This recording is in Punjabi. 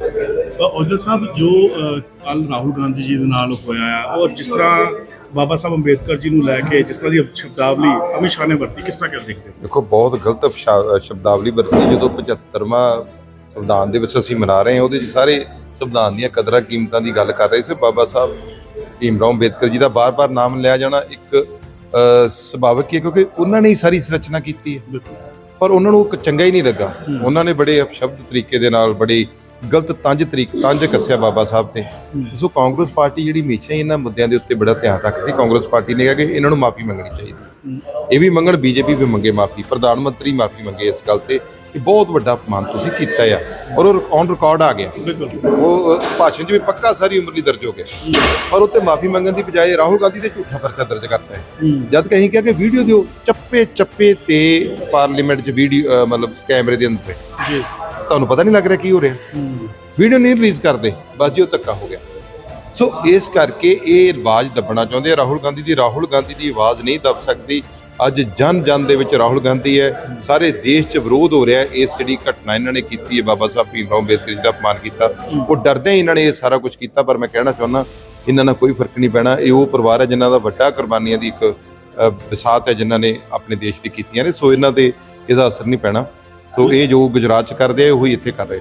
ਔਜਲ ਸਾਹਿਬ ਜੋ ਕੱਲ ਰਾਹੁਲ ਗਾਂਧੀ ਜੀ ਦੇ ਨਾਲ ਹੋਇਆ ਆ ਔਰ ਜਿਸ ਤਰ੍ਹਾਂ ਬਾਬਾ ਸਾਹਿਬ ਅੰਬੇਦਕਰ ਜੀ ਨੂੰ ਲੈ ਕੇ ਜਿਸ ਤਰ੍ਹਾਂ ਦੀ ਸ਼ਬਦਾਵਲੀ ਅਮਿਤ ਸ਼ਾਹ ਨੇ ਵਰਤੀ ਕਿਸ ਤਰ੍ਹਾਂ ਕਰ ਦੇਖਦੇ ਹੋ? ਦੇਖੋ ਬਹੁਤ ਗਲਤ ਸ਼ਬਦਾਵਲੀ ਵਰਤੀ ਜਦੋਂ 75ਵਾਂ ਸੰਵਿਧਾਨ ਦਿਵਸ ਅਸੀਂ ਮਨਾ ਰਹੇ ਹਾਂ ਉਹਦੇ 'ਚ ਸਾਰੇ ਸੰਵਿਧਾਨ ਦੀਆਂ ਕਦਰਾਂ ਕੀਮਤਾਂ ਦੀ ਗੱਲ ਕਰ ਰਹੇ ਸੀ। ਬਾਬਾ ਸਾਹਿਬ ਭੀਮ ਰਾਓ ਅੰਬੇਦਕਰ ਜੀ ਦਾ ਬਾਰ-ਬਾਰ ਨਾਮ ਲਿਆ ਜਾਣਾ ਇੱਕ ਸੁਭਾਵਿਕ ਹੀ ਕਿਉਂਕਿ ਉਹਨਾਂ ਨੇ ਹੀ ਸਾਰੀ ਸੰਰਚਨਾ ਕੀਤੀ ਹੈ। ਪਰ ਉਹਨਾਂ ਨੂੰ ਚੰਗਾ ਹੀ ਨਹੀਂ ਲੱਗਾ। ਉਹਨਾਂ ਨੇ ਬੜੇ ਅਪਸ਼ਬਦ ਤਰੀਕੇ ਦੇ ਨਾਲ ਬੜੀ ਗਲਤ ਤੰਜ ਤਰੀਕ ਤੰਜ ਕੱਸਿਆ ਬਾਬਾ ਸਾਹਿਬ ਤੇ। ਸੋ ਕਾਂਗਰਸ ਪਾਰਟੀ ਜਿਹੜੀ ਹਮੇਸ਼ਾ ਹੀ ਇਹਨਾਂ ਮੁੱਦਿਆਂ ਦੇ ਉੱਤੇ ਬੜਾ ਧਿਆਨ ਰੱਖਦੀ। ਕਾਂਗਰਸ ਪਾਰਟੀ ਨੇ ਕਿਹਾ ਕਿ ਇਹਨਾਂ ਨੂੰ ਮਾਫੀ ਮੰਗਣੀ ਚਾਹੀਦੀ। ਇਹ ਵੀ ਮੰਗਣ ਬੀਜੇਪੀ ਵੀ ਮੰਗੇ ਮਾਫੀ। ਪ੍ਰਧਾਨ ਮੰਤਰੀ ਮਾਫੀ ਮੰਗੇ ਇਸ ਗੱਲ ਤੇ ਕਿ ਬਹੁਤ ਵੱਡਾ ਅਪਮਾਨ ਤੁਸੀਂ ਕੀਤਾ ਆ। ਔਰ ਉਹ ਔਨ ਰਿਕਾਰਡ ਆ ਗਿਆ। ਉਹ ਭਾਸ਼ਣ 'ਚ ਵੀ ਪੱਕਾ ਸਾਰੀ ਉਮਰ ਲਈ ਦਰਜ ਹੋ ਗਿਆ। ਪਰ ਉੱਤੇ ਮਾਫੀ ਮੰਗਣ ਦੀ ਬਜਾਏ ਰਾਹੁਲ ਗਾਂਧੀ ਤੇ ਝੂਠਾ ਪਰਚਾ ਦਰਜ ਕਰਤਾ ਹੈ। ਜਦ ਕਿ ਅਸੀਂ ਕਿਹਾ ਕਿ ਵੀਡੀਓ ਦਿਓ ਚੱਪੇ ਚੱਪੇ ਤੇ ਪਾਰਲੀਮੈਂਟ 'ਚ ਵੀਡੀਓ ਮਤਲਬ ਕੈਮਰੇ ਦੇ ਅੰਦਰ। ਜੀ। ਤੁਹਾਨੂੰ ਪਤਾ ਨਹੀਂ ਲੱਗ ਰਿਹਾ ਕੀ ਹੋ ਰਿਹਾ। ਵੀਡੀਓ ਨਹੀਂ ਰਿਲੀਜ਼ ਕਰਦੇ, ਬਸ ਜੀ ਉਹ ਧੱਕਾ ਹੋ ਗਿਆ। ਸੋ ਇਸ ਕਰਕੇ ਇਹ ਆਵਾਜ਼ ਦੱਬਣਾ ਚਾਹੁੰਦੇ ਆ। ਰਾਹੁਲ ਗਾਂਧੀ ਦੀ, ਰਾਹੁਲ ਗਾਂਧੀ ਦੀ ਆਵਾਜ਼ ਨਹੀਂ ਦੱਬ ਸਕਦੀ। ਅੱਜ ਜਨ ਜਨ ਦੇ ਵਿੱਚ ਰਾਹੁਲ ਗਾਂਧੀ ਹੈ। ਸਾਰੇ ਦੇਸ਼ 'ਚ ਵਿਰੋਧ ਹੋ ਰਿਹਾ ਇਸ ਜਿਹੜੀ ਘਟਨਾ ਇਹਨਾਂ ਨੇ ਕੀਤੀ ਹੈ, ਬਾਬਾ ਸਾਹਿਬ ਭੀਮ ਅੰਬੇਦਕਰ ਜੀ ਦਾ ਅਪਮਾਨ ਕੀਤਾ। ਉਹ ਡਰਦੇ ਹੀ ਇਹਨਾਂ ਨੇ ਇਹ ਸਾਰਾ ਕੁਝ ਕੀਤਾ, ਪਰ ਮੈਂ ਕਹਿਣਾ ਚਾਹੁੰਦਾ, ਇਹਨਾਂ ਨਾਲ ਕੋਈ ਫ਼ਰਕ ਨਹੀਂ ਪੈਣਾ। ਇਹ ਉਹ ਪਰਿਵਾਰ ਹੈ ਜਿਨ੍ਹਾਂ ਦਾ ਵੱਡਾ ਕੁਰਬਾਨੀਆਂ ਦੀ ਇੱਕ ਵਿਸਾਤ ਹੈ, ਜਿਨ੍ਹਾਂ ਨੇ ਆਪਣੇ ਦੇਸ਼ ਦੀ ਕੀਤੀਆਂ ਨੇ। ਸੋ ਇਹਨਾਂ ਤੇ ਇਹਦਾ ਅਸਰ ਨਹੀਂ ਪੈਣਾ। ਸੋ ਇਹ ਜੋ ਗੁਜਰਾਤ 'ਚ ਕਰਦੇ ਆ ਉਹੀ ਇੱਥੇ ਕਰ ਰਹੇ